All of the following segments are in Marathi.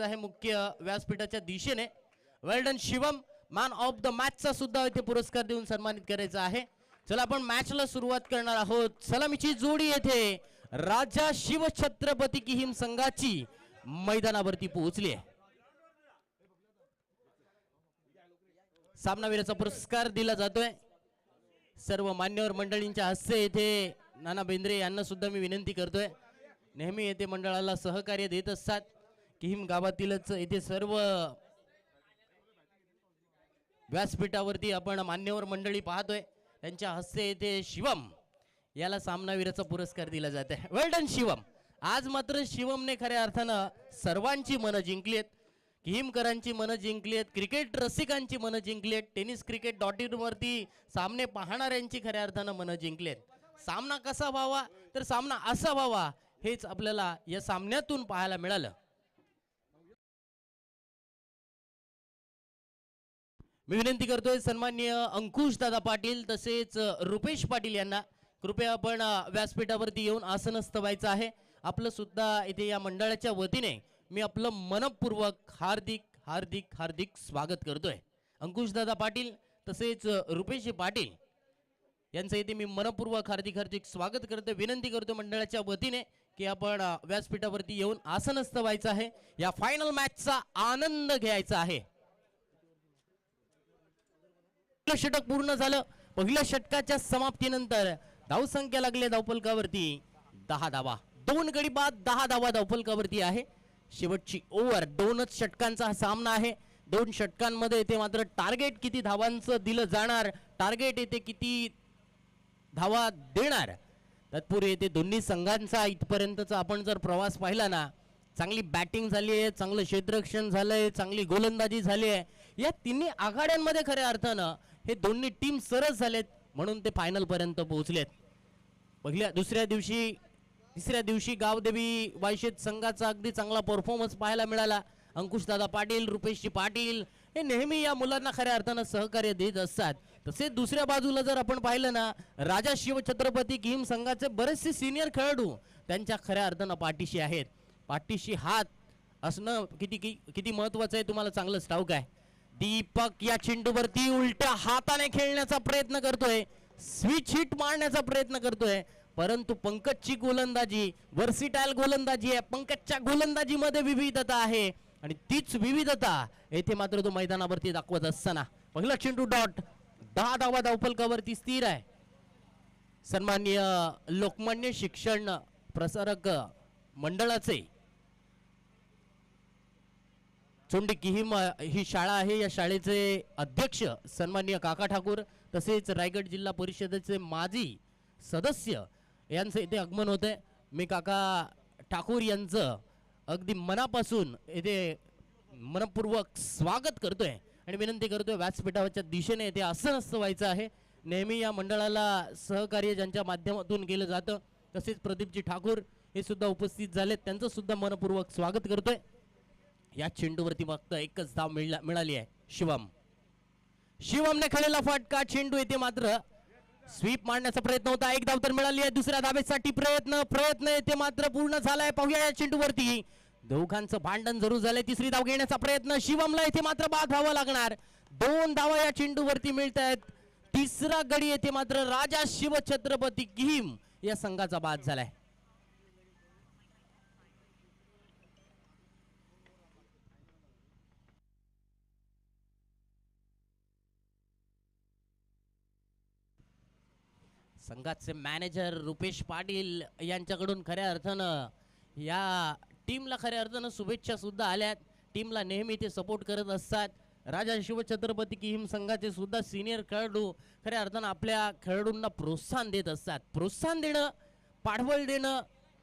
आहे मुख्य व्यासपीठाच्या दिशेने. Well done Shivam. Man of the मॅचचा सुद्धा इथे पुरस्कार देऊन सन्मानित करायचा आहे. चला आपण मॅचला सुरुवात करणार आहोत. सलामीची जोडी येथे. राजा शिवछत्रपती किहिम संघाची मैदानावरती पोहोचली आहे. सामनावीराचा पुरस्कार दिला जातोय. सर्व मान्यवर मंडळींच्या हस्ते येथे नाना बेंद्रे यांना सुद्धा मी विनंती करतोय. नेहमी येथे मंडळाला सहकार्य देत असतात. किहिम गावातीलच येथे सर्व व्यासपीठावरती आपण मान्यवर मंडळी पाहतोय. त्यांच्या हस्ते येथे शिवम याला सामनावीराचा पुरस्कार दिला जात आहे. Well done Shivam. आज मात्र शिवमने खऱ्या अर्थानं सर्वांची मनं जिंकली आहेत. किहिमकरांची मनं जिंकली आहेत क्रिकेट रसिकांची मनं जिंकली आहेत टेनिस क्रिकेट डॉट इनवरती सामने पाहणाऱ्यांची खऱ्या अर्थानं मनं जिंकली आहेत. सामना कसा व्हावा? तर सामना असा व्हावा हेच आपल्याला या सामन्यातून पाहायला मिळालं. मी विनंती करतोय सन्माननीय अंकुश दादा पाटील तसेच रुपेश पाटील यांना. कृपया आपण व्यासपीठावरती येऊन आसनस्थ व्हायचं आहे. आपलं सुद्धा इथे या मंडळाच्या वतीने मी आपलं मनपूर्वक हार्दिक हार्दिक हार्दिक स्वागत करतोय. अंकुश दादा पाटील तसेच रुपेश पाटील यांचं इथे मी मनपूर्वक हार्दिक हार्दिक स्वागत करतो विनंती करतो मंडळाच्या वतीने की आपण व्यासपीठावरती येऊन आसनस्थ व्हायचं आहे. या फायनल मॅचचा आनंद घ्यायचा आहे. षटक पूर्ण झालं. पहिल्या षटकाच्या समाप्तीनंतर धावसंख्या लागली धावपलकावरती दहा धावा. दोन गडी बाद दहा धावा धावपलकावरती आहे. शेवटची ओव्हर. दोनच षटकांचा हा सामना आहे. दोन षटकांमध्ये येथे मात्र टार्गेट किती धावांचं दिलं जाणार टार्गेट येथे किती धावा देणार? तत्पूर्वी येथे दोन्ही संघांचा इथपर्यंतचा आपण जर प्रवास पाहिला ना चांगली बॅटिंग झाली आहे चांगलं क्षेत्ररक्षण झालंय चांगली गोलंदाजी झाली आहे. या तिन्ही आघाड्यांमध्ये खऱ्या अर्थानं हे दोन्ही टीम सरस झालेत म्हणून ते फायनलपर्यंत पोहोचलेत. पहिल्या दुसऱ्या दिवशी तिसऱ्या दिवशी गावदेवी वायशेत संघाचा अगदी चांगला परफॉर्मन्स पाहायला मिळाला. अंकुशदादा पाटील रुपेशजी पाटील हे नेहमी या मुलांना खऱ्या अर्थानं सहकार्य देत असतात. तसेच दुसऱ्या बाजूला जर आपण पाहिलं ना राजा शिवछत्रपती किम संघाचे बरेचसे सिनियर खेळाडू त्यांच्या खऱ्या अर्थानं पाठीशी आहेत. पाठीशी हात असणं किती कि- किती महत्वाचं आहे तुम्हाला चांगलंच ठाऊक आहे. दीपक या चेंडूवरती उलट्या हाताने खेळण्याचा प्रयत्न करतोय. स्विच हिट मारण्याचा प्रयत्न करतोय. परंतु पंकजची गोलंदाजी वर्सिटाईल गोलंदाजी आहे. पंकजच्या गोलंदाजीमध्ये विविधता आहे. आणि तीच विविधता येथे मात्र तो मैदानावरती दाखवत असताना. पहिला चेंडू डॉट. दहा धावा धावफलकावरती स्थिर आहे. सन्माननीय लोकमान्य शिक्षण प्रसारक मंडळाचे चोंडी ही म ही शाळा आहे. या शाळेचे अध्यक्ष सन्माननीय काका ठाकूर तसेच रायगड जिल्हा परिषदेचे माजी सदस्य यांचं इथे आगमन होतं मी काका ठाकूर यांचं अगदी मनापासून इथे मनपूर्वक स्वागत करतोय आणि विनंती करतोय व्यासपीठावरच्या दिशेने इथे आसनस्थ व्हायचं आहे. नेहमी या मंडळाला सहकार्य ज्यांच्या माध्यमातून केलं जातं तसेच प्रदीपजी ठाकूर हे सुद्धा उपस्थित झालेत. त्यांचं सुद्धा मनपूर्वक स्वागत करतोय. या चेंडूवरती फक्त एकच धाव मिळला मिळाली आहे शिवम. शिवमने खेळलेला फटका चेंडू येते मात्र स्वीप मारण्याचा प्रयत्न होता. एक धाव तर मिळाली आहे दुसऱ्या धावेसाठी प्रयत्न प्रयत्न येते मात्र पूर्ण झालाय. पाहूया या चेंडूवरती. दोघांचं भांडण जरूर झालंय तिसरी धाव घेण्याचा प्रयत्न. शिवमला इथे मात्र बाद व्हावं लागणार. दोन धावा या चेंडूवरती मिळत आहेत तिसरा गडी येथे मात्र राजा शिवछत्रपती किम या संघाचा बाद झालाय. संघाचे मॅनेजर रुपेश पाटील यांच्याकडून खऱ्या अर्थानं या टीमला खऱ्या अर्थानं शुभेच्छासुद्धा आल्यात. टीमला नेहमी ते सपोर्ट करत असतात. राजा शिवछत्रपती किहिम संघाचे सुद्धा सिनियर खेळाडू खऱ्या अर्थानं आपल्या खेळाडूंना प्रोत्साहन देत असतात. प्रोत्साहन देणं पाठबळ देणं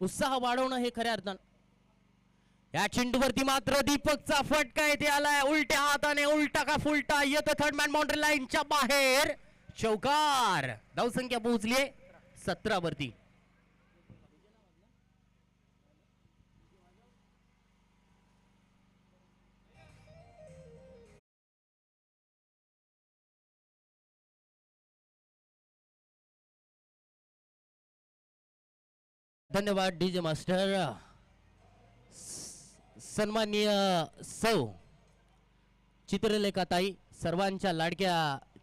उत्साह वाढवणं हे खऱ्या अर्थानं. या चेंडूवरती मात्र दीपकचा फटका येथे आलाय. उलट्या हाताने उलटा का फुलटा? येतो थर्ड मॅन बाउंड्री लाईनच्या बाहेर. चौकार. धावसंख्या पोहोचली सतरा वरती. धन्यवाद डीजे मास्टर. सन्माननीय सौ. चित्रलेखाताई सर्वांच्या लाडक्या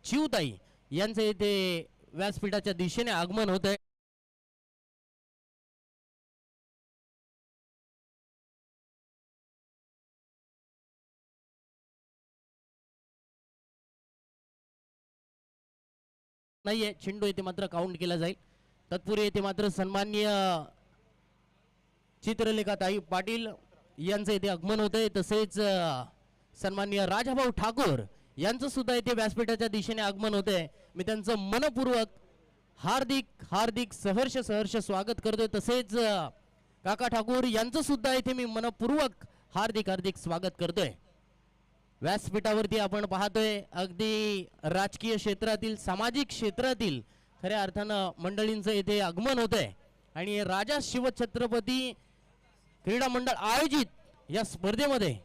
चिवताई यांचं इथे व्यासपीठाच्या दिशेने आगमन होत आहे नाहीये चेंडू येथे मात्र काउंट केला जाईल. तत्पूर्वी येथे मात्र सन्माननीय चित्रलेखाताई पाटील यांचं इथे आगमन होत आहे तसेच सन्मान्य सन्माननीय राजाभाऊ ठाकूर यांचं सुद्धा इथे व्यासपीठाच्या दिशेने आगमन होते आहे मी त्यांचं मनपूर्वक हार्दिक हार्दिक सहर्ष सहर्ष स्वागत करतोय. तसेच काका ठाकूर यांचं सुद्धा इथे मी मनपूर्वक हार्दिक हार्दिक स्वागत करतोय. व्यासपीठावरती आपण पाहतोय अगदी राजकीय क्षेत्रातील सामाजिक क्षेत्रातील खऱ्या अर्थानं मंडळींचं इथे आगमन होत आहे आणि राजा शिवछत्रपती क्रीडा मंडळ आयोजित या स्पर्धेमध्ये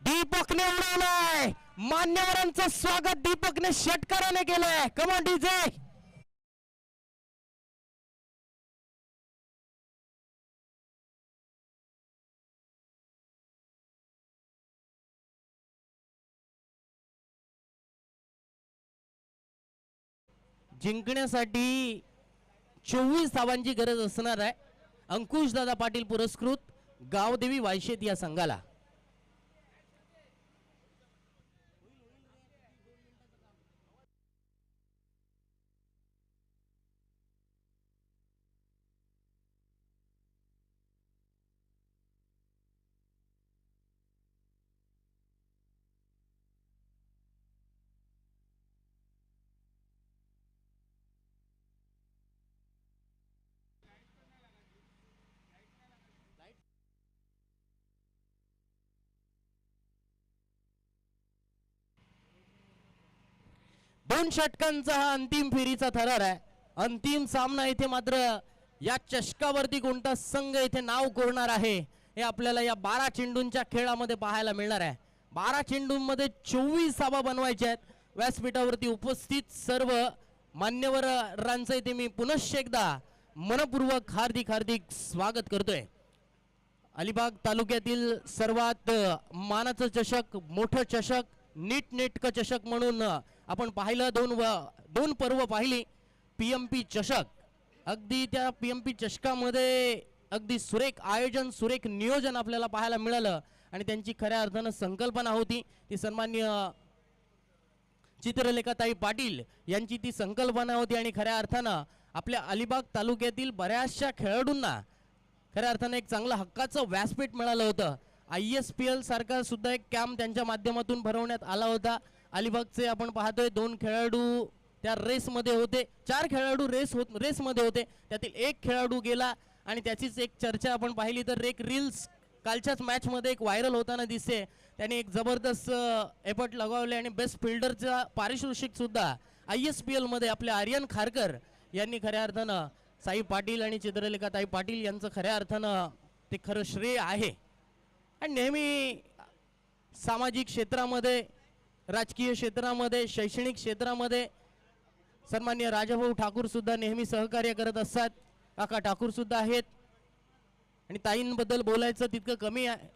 दीपकने उडवलंय. मान्यवरांचं स्वागत दीपकने षटकाराने केलंय. कमॉन डीजे जिंकण्यासाठी चोवीस धावांची गरज असणार आहे. अंकुश दादा पाटील पुरस्कृत गावदेवी वायशेत या संघाला. दोन षटकांचा हा अंतिम फेरीचा थरार आहे. अंतिम सामना इथे मात्र या चषकावरती कोणता संघ इथे नाव कोरणार आहे हे आपल्याला या बारा चेंडूंच्या खेळामध्ये पाहायला मिळणार आहे. बारा चेंडूंमध्ये चोवीस साबा बनवायच्या आहेत. व्यासपीठावरती उपस्थित सर्व मान्यवर रांचं इथे मी पुनश्च एकदा मनपूर्वक हार्दिक हार्दिक स्वागत करतोय. अलिबाग तालुक्यातील सर्वात मानाचं चषक मोठं चषक नीटनेटकं चषक म्हणून आपण पाहिलं दोन व दोन पर्व पाहिली. पी एम पी चषक. अगदी त्या पी एम पी चषकामध्ये अगदी सुरेख आयोजन सुरेख नियोजन आपल्याला पाहायला मिळालं. आणि त्यांची खऱ्या अर्थानं संकल्पना होती. ती सन्मान्य चित्रलेखाताई पाटील यांची ती संकल्पना होती. आणि खऱ्या अर्थानं आपल्या अलिबाग तालुक्यातील बऱ्याचशा खेळाडूंना खऱ्या अर्थानं एक चांगलं हक्काचं व्यासपीठ मिळालं होतं. आय एस पी एल सारखा सुद्धा एक कॅम्प त्यांच्या माध्यमातून भरवण्यात आला होता. अलिबागचे आपण पाहतोय दोन खेळाडू त्या रेसमध्ये होते. चार खेळाडू रेस होत रेसमध्ये होते. त्यातील एक खेळाडू गेला आणि त्याचीच एक चर्चा आपण पाहिली तर एक रील्स कालच्याच मॅचमध्ये एक व्हायरल होताना दिसते. त्याने एक जबरदस्त एफर्ट लगावले आणि बेस्ट फिल्डरचा पारितोषिकसुद्धा आय एस पी एलमध्ये आपल्या आर्यन खारकर यांनी खऱ्या अर्थानं साई पाटील आणि चित्रलेखाताई पाटील यांचं खऱ्या अर्थानं ते खरं श्रेय आहे. आणि नेहमी सामाजिक क्षेत्रामध्ये राजकीय क्षेत्रामध्ये शैक्षणिक क्षेत्रामध्ये सन्मान्य राजाभाऊ ठाकूर सुद्धा नेहमी सहकार्य करत असतात. काका ठाकूर सुद्धा आहेत. आणि ताईंबद्दल बोलायचं तितकं कमी आहे.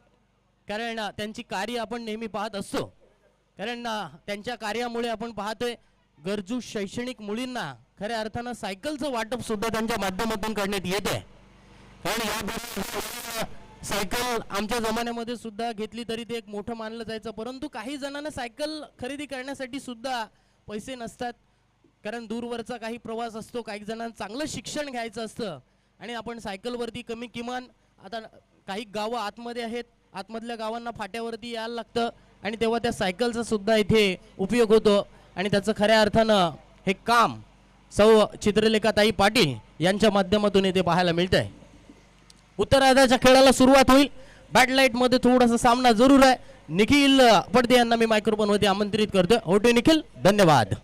कारण त्यांची कार्य आपण नेहमी पाहत असतो. कारण त्यांच्या कार्यामुळे आपण पाहतोय गरजू शैक्षणिक मुलींना खऱ्या अर्थानं सायकलचं वाटप सुद्धा त्यांच्या माध्यमातून करण्यात येत आहे कारण या सायकल आमच्या जमान्यामध्ये सुद्धा घेतली तरी ते एक मोठं मानलं जायचं. परंतु काही जणांना सायकल खरेदी करण्यासाठी सुद्धा पैसे नसतात. कारण दूरवरचा काही प्रवास असतो काही जणांना चांगलं शिक्षण घ्यायचं असतं. आणि आपण सायकलवरती कमी किमान आता काही गावं आतमध्ये आहेत. आतमधल्या गावांना फाट्यावरती यायला लागतं. आणि तेव्हा त्या सायकलचा सुद्धा इथे उपयोग होतो. आणि त्याचं खऱ्या अर्थानं हे काम सौ चित्रलेखाताई पाटील यांच्या माध्यमातून इथे पाहायला मिळतं आहे उत्तरार्धाच्या खेळाला सुरुवात होईल. बॅट लाइटमध्ये थोडासा सामना जरूर आहे. निखिल पडदे यांना मी मायक्रोफोनमध्ये आमंत्रित करतोय. होटे निखिल धन्यवाद.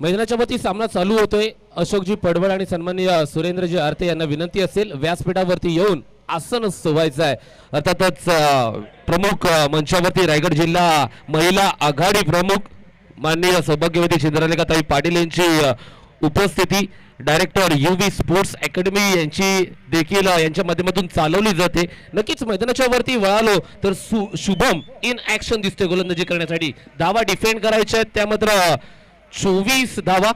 मैदानाच्या वती सामना चालू होतोय. अशोकजी पडवळ आणि सन्मान्य सुरेंद्रजी आरते यांना विनंती असेल व्यासपीठावरती येऊन आसन सोवायचं आहे. अर्थातच प्रमुख मंचावरती रायगड जिल्हा महिला आघाडी प्रमुख माननीय सौभाग्यवती चंद्रलेखाताई पाटील यांची उपस्थिती. Director U V sports academy यांची देखील यांच्या माध्यमातून चालवली जाते. नक्कीच मैदानाच्या वरती वळालो तर सु शुभम इन ऍक्शन दिसते गोलंदाजी करण्यासाठी. धावा डिफेंड करायच्या आहेत. त्या मात्र चोवीस धावा.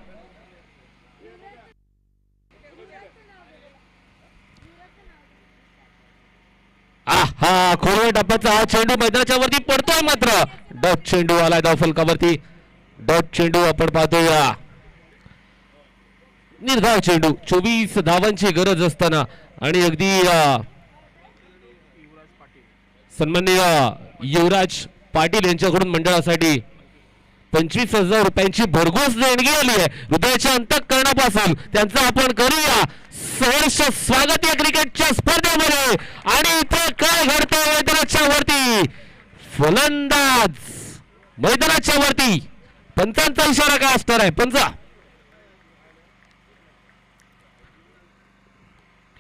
हा खोरवे डब्याचा हा चेंडू मैदानाच्या वरती पडतोय मात्र. डॉट चेंडू आलाय धाव फलकावरती. डॉट चेंडू आपण पाहतोय. निर्धाव चेंडू चोवीस धावांची गरज असताना. आणि अगदी सन्मान्य सन्माननीय युवराज पाटील यांच्याकडून मंडळासाठी पंचवीस हजार रुपयांची भरघोस देणगी आली आहे. हृदयाच्या अंतकरणापासून त्यांचं आपण करूया. सहर्ष स्वागत या क्रिकेटच्या स्पर्धेमध्ये. आणि इथे काय घडतंय मैदानाच्या वरती? फलंदाज मैदानाच्या वरती. पंचांचा इशारा काय असणार आहे? पंचा.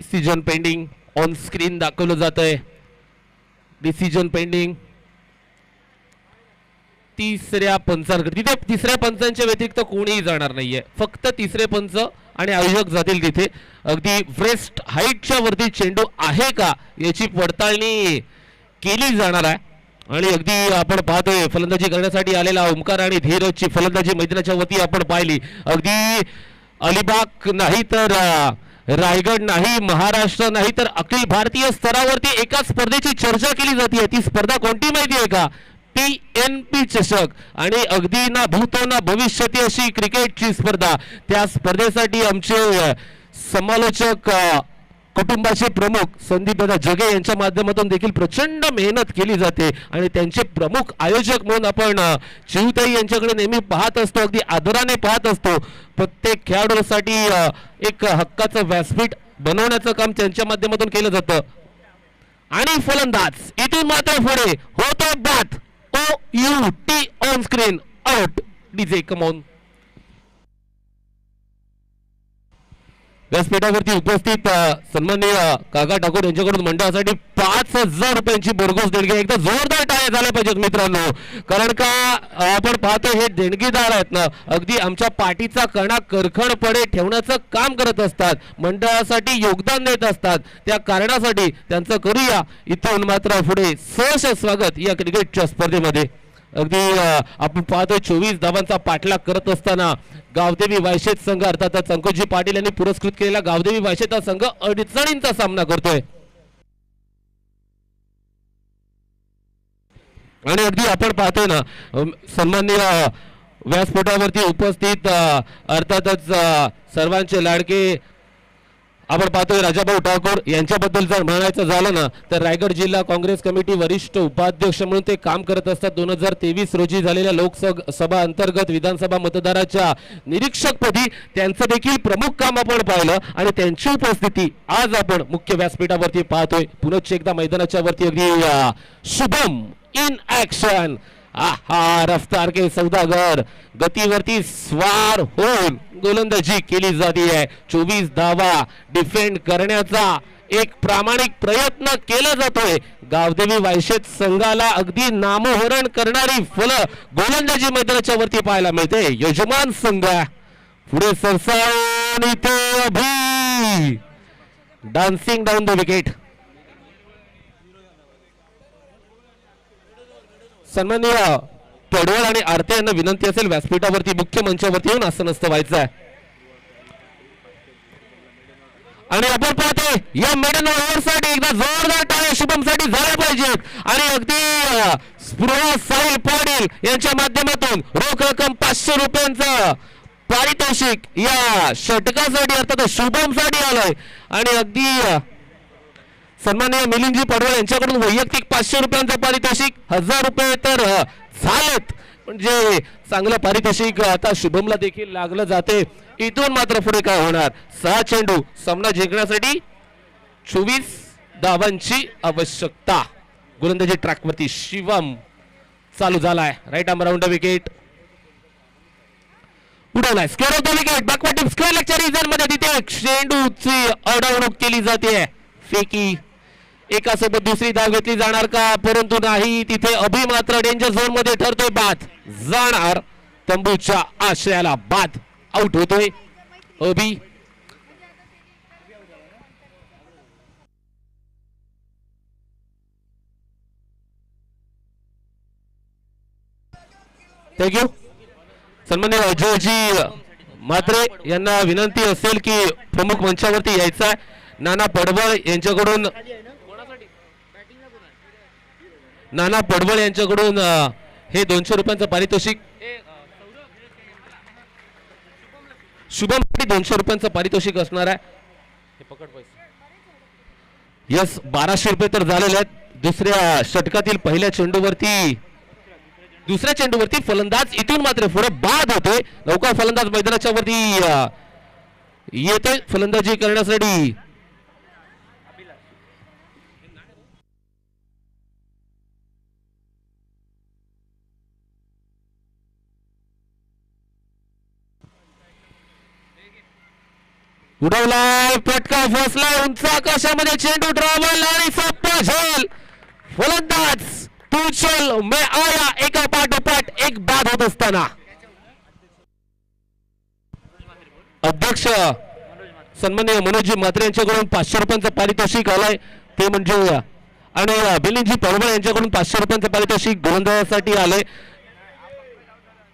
डिसिजन पेंडिंग ऑन स्क्रीन दाखवलं जात आहे डिसिजन पेंडिंग तिसऱ्या पंचांकडे. तिथे तिसऱ्या पंचांच्या व्यतिरिक्त कोणीही जाणार नाहीये. फक्त तिसरे पंच आणि आयोजक जातील तिथे. अगदी ब्रेस्ट हाईटच्या वरती चेंडू आहे का याची पडताळणी केली जाणार आहे. आणि अगदी आपण पाहतोय फलंदाजी करण्यासाठी आलेला ओमकार आणि धीरजची फलंदाजी मैदानाच्या वती आपण पाहिली. अगदी अलिबाग नाही तर रायगड नाही महाराष्ट्र नाही तर अखिल भारतीय स्तरावरती एका स्पर्धेची चर्चा केली जाते. ती स्पर्धा कोणती माहिती आहे का? टी एन पी चषक आणि अगदी ना भूतो ना भविष्यती अशी क्रिकेटची स्पर्धा. त्या स्पर्धेसाठी आमचे समालोचक कुटुंबाचे प्रमुख संदीप दादा जगे यांच्या माध्यमातून देखील प्रचंड मेहनत केली जाते. आणि त्यांचे प्रमुख आयोजक म्हणून आपण चिवताई यांच्याकडे नेहमी पाहत असतो. अगदी आदराने पाहत असतो. प्रत्येक खेळाडूसाठी एक हक्काचं व्यासपीठ बनवण्याचं काम त्यांच्या माध्यमातून केलं जातं. आणि फलंदाज इथून मात्र पुढे होतो बात O U T on screen out DJ come on व्यासपीठावरती उपस्थित सन्माननीय काका ठाकूर यांच्याकडून मंडळासाठी पाच हजार रुपयांची बोरघोस देणगी एकदा जोरदार टाळ्या झाला पाहिजेत मित्रांनो? कारण का आपण पाहतो हे देणगीदार आहेत ना अगदी आमच्या पाठीचा कणा करखडपणे ठेवण्याचं काम करत असतात. मंडळासाठी योगदान देत असतात. त्या कारणासाठी त्यांचं करूया. इथून मात्र पुढे सहर्ष स्वागत या क्रिकेटच्या स्पर्धेमध्ये. अगदी आपण पाहतोय चोवीस धावांचा पाठलाग करत असताना गावदेवी वायशेत संघ अर्थात संकोजी पाटील यांनी पुरस्कृत केलेला गावदेवी वायशेत हा संघ अडचणींचा सामना करतोय. आणि अगदी आपण पाहतोय ना सन्माननीय व्यासपीठावरती उपस्थित अर्थातच सर्वांचे लाडके आपण पाहतोय राजाभाऊ ठाकूर यांच्याबद्दल जर म्हणायचं झालं ना तर रायगड जिल्हा काँग्रेस कमिटी वरिष्ठ उपाध्यक्ष म्हणून ते काम करत असतात. दोन हजार तेवीस रोजी झालेल्या लोकसभा अंतर्गत विधानसभा मतदाराच्या निरीक्षकपदी त्यांचं देखील प्रमुख काम आपण पाहिलं आणि त्यांची उपस्थिती आज आपण मुख्य व्यासपीठावरती पाहतोय. पुनश्च एकदा मैदानाच्या वरती अगदी शुभम इन ऍक्शन आहा रफ्तार के सौदागर. गतीवरती स्वार होऊन गोलंदाजी केली जाते आहे चोवीस धावा डिफेंड करण्याचा एक प्रामाणिक प्रयत्न केला जातोय. गावदेवी वायशेत संघाला अगदी नामोहरण करणारी फलं गोलंदाजी मैदानाच्या वरती पाहायला मिळते. यजमान संघ. पुढे सरसावून डान्सिंग डाऊन द विकेट सन्माननीय पडवळ आणि आरते यांना विनंती असेल व्यासपीठावरती मुख्य मंचावरती येऊन असं व्हायचं आहे. आणि आपण पाहते या मेडन ओव्हरसाठी एकदा जोरदार टाळ्या शुभमसाठी झाल्या पाहिजेत. आणि अगदी स्पृहा साहिल पाटील यांच्या माध्यमातून रोख रक्कम पाचशे रुपयांचं पारितोषिक या षटकासाठी अर्थात शुभमसाठी आलंय. आणि अगदी अं, सन्माननीय मिलिंदजी पडवळ यांच्याकडून वैयक्तिक पाचशे रुपयांचं पारितोषिक हजार रुपये तर झालेत. म्हणजे चांगलं पारितोषिक आता शुभमला देखील लागलं जाते. इथून मात्र पुढे काय होणार? सहा चेंडू सामना जिंकण्यासाठी चोवीस धावांची आवश्यकता. गोलंदाजी ट्रॅकवरती शिवम चालू झालाय. Right arm round wicket उडवलाय square of the wicket backward square lecture रिझनमध्ये तिथे चेंडूची अडवणूक केली जाते. फेकी एकासोबत दुसरी धाव घेतली जाणार का? परंतु नाही तिथे अभि मात्र डेंजर झोनमध्ये ठरतोय बाद. जाणार तंबूच्या आशयाला बाद. आउट होतोय. अभि. थँक्यू सन्मान्य जोजी मात्रे यांना विनंती असेल की प्रमुख मंचावरती यायचा आहे नाना पडवळ यांच्याकडून नाना पडवळ यांच्याकडून हे दोनशे रुपयांचं पारितोषिक शुभम दोनशे रुपयांचं पारितोषिक असणार आहे. हे पकड पैसे. यस बाराशे रुपये तर झालेले आहेत. दुसऱ्या षटकातील पहिल्या चेंडूवरती दुसऱ्या चेंडूवरती फलंदाज इथून मात्र पुढे बाद होतोय. नौका फलंदाज मैदानाच्या वरती अ, येतोय. फलंदाजी करण्यासाठी उडवलाय फटका फसलाय उंच आकाशामध्ये चेंडू ड्रायव्हर आणि सप्पा झेल. फलंदाज तू चल आया एका पाठोपाठ एक बाद होत असताना. अध्यक्ष सन्मान्य मनोजजी म्हात्रे यांच्याकडून पाचशे रुपयांचं पारितोषिक आलाय. ते म्हणजे आणि बिलिंगजी पडवळ यांच्याकडून पाचशे रुपयांचं पारितोषिक गोलंदाजासाठी आलंय.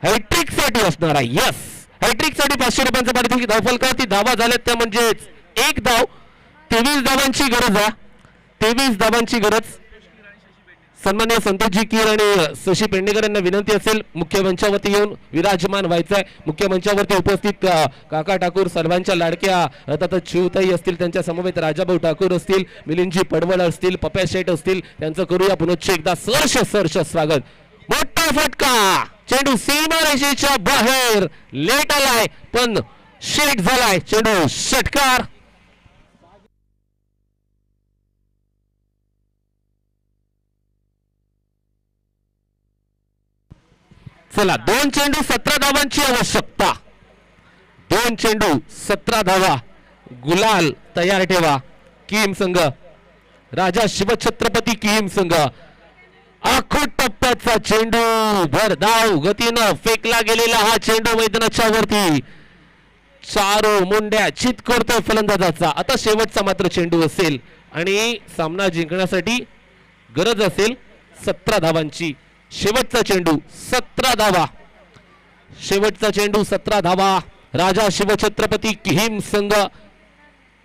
हॅट्रिकसाठी असणार आहे. यस हॅट्रिकसाठी पाचशे रुपयांचा पारितोषिक धावफलकावरती धावा झाल्यात त्या म्हणजेच एक धाव तेवीस धावांची गरज आहे. तेवीस धावांची गरज. सन्मान्य संतोषजी कीर आणि शशी पेंडेकर यांना विनंती असेल मुख्य मंचावरती येऊन विराजमान व्हायचं आहे मुख्य मंचावरती उपस्थित काका ठाकूर सर्वांच्या लाडक्या अर्थात शिवताई असतील त्यांच्या समवेत राजाभाऊ ठाकूर असतील मिलिंदजी पडवळ असतील पप्या शेठ असतील त्यांचं करूया पुनश्च एकदा सर्ष सर्ष स्वागत. मोठा फटका! चेंडू सीमारेषेच्या बाहेर. लेट आलाय पण शेट झालाय. चेंडू षटकार. चला दोन चेंडू सतरा धावांची आवश्यकता. दोन चेंडू सतरा धावा. गुलाल तयार ठेवा. किम संघ राजा शिवछत्रपती किम संघ आखो टप्प्याचा चेंडू. भरधाव गतीनं फेकला गेलेला हा चेंडू मैदानाच्या वरती. चारो मुंड्या चित करतोय फलंदाजाचा. आता शेवटचा मात्र चेंडू असेल आणि सामना जिंकण्यासाठी गरज असेल सतरा धावांची. शेवटचा चेंडू सतरा धावा. शेवटचा चेंडू सतरा धावा. राजा शिवछत्रपती किहिम संघ